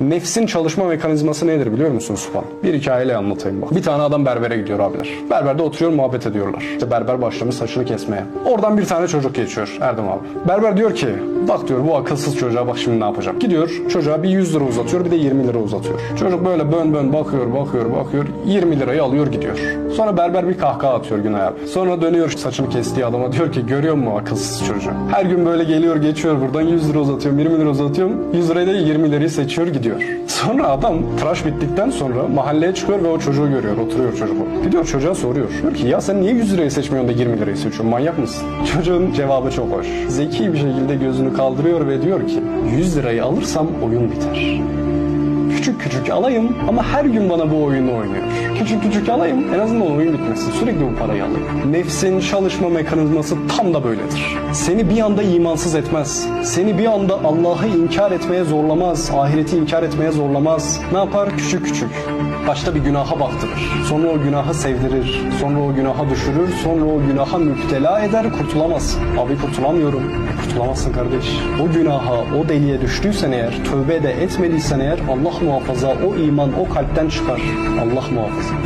Nefsin çalışma mekanizması nedir biliyor musun Süpan? Bir hikayeyle anlatayım bak. Bir tane adam berbere gidiyor abiler. Berberde oturuyor muhabbet ediyorlar. İşte berber başlamış saçını kesmeye. Oradan bir tane çocuk geçiyor Erdem abi. Berber diyor ki bak diyor bu akılsız çocuğa bak şimdi ne yapacağım. Gidiyor çocuğa bir 100 lira uzatıyor bir de 20 lira uzatıyor. Çocuk böyle bön bön bakıyor bakıyor bakıyor 20 lirayı alıyor gidiyor. Sonra berber bir kahkaha atıyor Günay abi. Sonra dönüyor saçını kestiği adama diyor ki görüyor musun akılsız çocuğu? Her gün böyle geliyor geçiyor buradan 100 lira uzatıyorum 20 lira uzatıyorum 100 lirayı da 20 lirayı seçiyor gidiyor. Sonra adam tıraş bittikten sonra mahalleye çıkıyor ve o çocuğu görüyor oturuyor çocuk. Gidiyor çocuğa soruyor. Diyor ki ya sen niye 100 lirayı seçmiyorsun da 20 lirayı seçiyorsun manyak mısın? Çocuğun cevabı çok hoş. Zeki bir şekilde gözünü kaldırıyor ve diyor ki 100 lirayı alırsam oyun biter. Küçük küçük alayım ama her gün bana bu oyunu oynuyor. Küçük küçük alayım en azından oyun bitmesin. Sürekli bu parayı alayım. Nefsin çalışma mekanizması tam da böyledir. Seni bir anda imansız etmez. Seni bir anda Allah'ı inkar etmeye zorlamaz. Ahireti inkar etmeye zorlamaz. Ne yapar? Küçük küçük. Başta bir günaha baktırır. Sonra o günahı sevdirir. Sonra o günaha düşürür. Sonra o günaha müptela eder. Kurtulamazsın. Abi kurtulamıyorum. E, kurtulamazsın kardeş. O günaha, o deliye düştüysen eğer, tövbe de etmediysen eğer Allah muhafaza o iman o kalpten çıkar. Allah muhafaza.